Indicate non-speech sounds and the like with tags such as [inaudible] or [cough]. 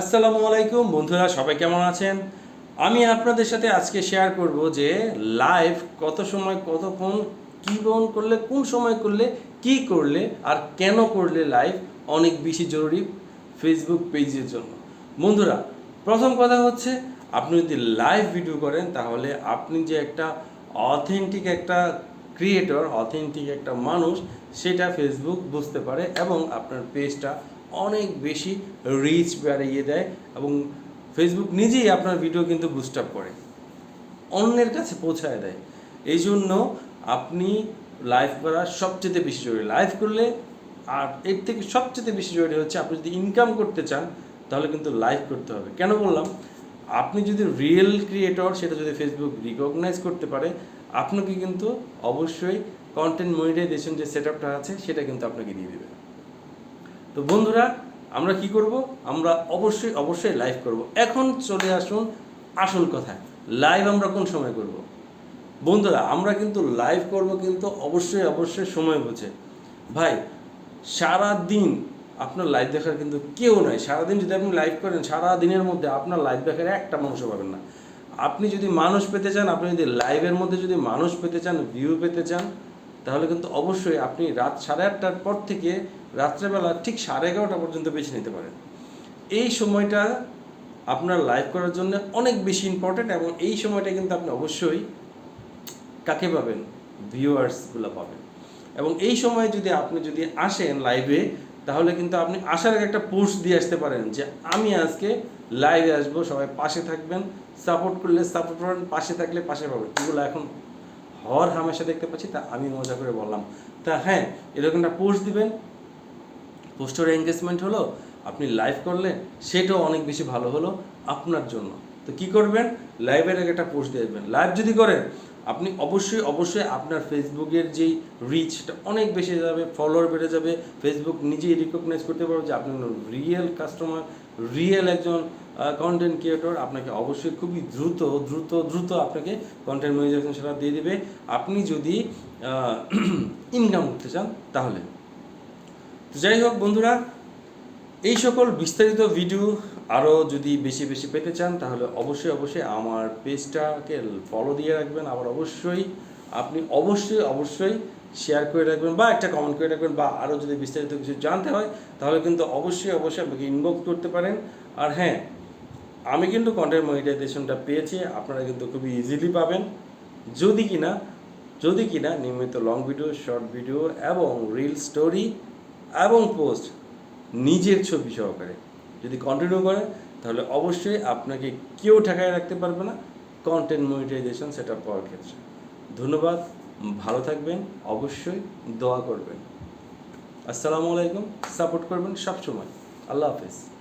আসসালামু আলাইকুম। বন্ধুরা, সবাই কেমন আছেন? আমি আপনাদের সাথে আজকে শেয়ার করব যে লাইভ কত সময়, কতক্ষণ, কী বন করলে, কোন সময় করলে, কি করলে, আর কেন করলে লাইভ অনেক বেশি জরুরি ফেসবুক পেজের জন্য। বন্ধুরা, প্রথম কথা হচ্ছে, আপনি যদি লাইভ ভিডিও করেন, তাহলে আপনি যে একটা অথেন্টিক একটা ক্রিয়েটর অথেন্টিক একটা মানুষ, সেটা ফেসবুক বুঝতে পারে এবং আপনার পেজটা অনেক বেশি রিচ বাড়িয়ে দেয় এবং ফেসবুক নিজেই আপনার ভিডিও কিন্তু বুস্ট আপ করে। অন্যের কাছে পৌঁছায় দেয়। এই জন্য আপনি লাইভ করা সবচেয়ে বেশি জরুরি। লাইভ করলে আর এর থেকে সবচেয়ে বেশি জরুরি হচ্ছে আপনি যদি ইনকাম করতে চান, তাহলে কিন্তু লাইভ করতে হবে। কেন বললাম? আপনি যদি রিয়েল ক্রিয়েটর সেটা যদি ফেসবুক রিকগনাইজ করতে পারে, আপনাকে কিন্তু অবশ্যই কন্টেন্ট মনিটাইজেশন যে সেট আপটা আছে, সেটা কিন্তু আপনাকে দিয়ে দেবে। তো বন্ধুরা, আমরা কি করব? আমরা অবশ্যই অবশ্যই লাইভ করব। এখন চলে আসুন আসল কথা লাইভ আমরা কোন সময় করব? বন্ধুরা, আমরা কিন্তু লাইভ করব কিন্তু অবশ্যই অবশ্যই সময় বুঝে। ভাই সারা দিন আপনার লাইভ দেখার কিন্তু কেউ নাই। সারাদিন যদি আপনি লাইভ করেন সারা দিনের মধ্যে আপনার লাইভ দেখার একটা মানুষ পাবেন না। আপনি যদি মানুষ পেতে চান, আপনি যদি লাইভের মধ্যে যদি মানুষ পেতে চান ভিউ পেতে চান তাহলে কিন্তু অবশ্যই আপনি রাত সাড়ে আটটার পর থেকে রাত্রেবেলা ঠিক সাড়ে এগারোটা পর্যন্ত বেছে নিতে পারেন। এই সময়টা আপনার লাইভ করার জন্য অনেক বেশি ইম্পর্ট্যান্ট এবং এই সময়টা কিন্তু আপনি অবশ্যই কাকে পাবেন? ভিউয়ার্সগুলো পাবেন। এবং এই সময় যদি আপনি যদি আসেন লাইভে তাহলে কিন্তু আপনি আসার আগে একটা পোস্ট দিয়ে আসতে পারেন যে, আমি আজকে লাইভে আসব, সবাই পাশে থাকবেন সাপোর্ট করলে সাপোর্ট করবেন পাশে থাকলে পাশে পাবেন। এগুলো এখন হর হামেশা দেখতে পাচ্ছি, তা আমি মজা করে বললাম। তা হ্যাঁ এরকম একটা পোস্ট দিবেন। পোস্টের এঙ্গেজমেন্ট হলো, আপনি লাইভ করলে সেটাও অনেক বেশি ভালো হলো আপনার জন্য। তো কি করবেন? লাইভের আগে একটা পোস্ট দিয়ে দেবেন। লাইভ যদি করেন আপনি অবশ্যই অবশ্যই আপনার ফেসবুকের যেই রিচটা অনেক বেশি যাবে ফলোয়ার বেড়ে যাবে। ফেসবুক নিজেই রিকগনাইজ করতে পারবে যে আপনি রিয়েল কাস্টমার রিয়েল একজন কন্টেন্ট ক্রিয়েটর আপনাকে অবশ্যই খুবই দ্রুত দ্রুত দ্রুত আপনাকে কন্টেন্ট মনিটাইজেশন সেটা দিয়ে দেবে। আপনি যদি ইনকাম [clears throat] করতে চান, তাহলে। যাই হোক বন্ধুরা এই সকল বিস্তারিত ভিডিও আরও যদি বেশি বেশি পেতে চান, তাহলে অবশ্যই অবশ্যই আমার পেজটাকে ফলো দিয়ে রাখবেন। আবার অবশ্যই আপনি অবশ্যই অবশ্যই শেয়ার করে রাখবেন বা একটা কমেন্ট করে রাখবেন বা আরও যদি বিস্তারিত কিছু জানতে হয়, তাহলে কিন্তু অবশ্যই অবশ্যই আমাকে ইনবক্স করতে পারেন। আর হ্যাঁ আমি কিন্তু কন্টেন্ট মনিটাইজেশনটা পেয়েছি, আপনারা কিন্তু খুবই ইজিলি পাবেন। যদি কিনা যদি কিনা নিয়মিত লং ভিডিও শর্ট ভিডিও এবং রিল স্টোরি এবং পোস্ট নিজের ছবি সহকারে। যদি কন্টিনিউ করে, তাহলে অবশ্যই আপনাকে কেউ ঠেকায় রাখতে পারবে না। কন্টেন্ট মনিটাইজেশন সেট আপ পাওয়ার ক্ষেত্রে। ধন্যবাদ, ভালো থাকবেন, অবশ্যই দোয়া করবেন। আসসালামু আলাইকুম সাপোর্ট করবেন সবসময়। আল্লাহ হাফেজ।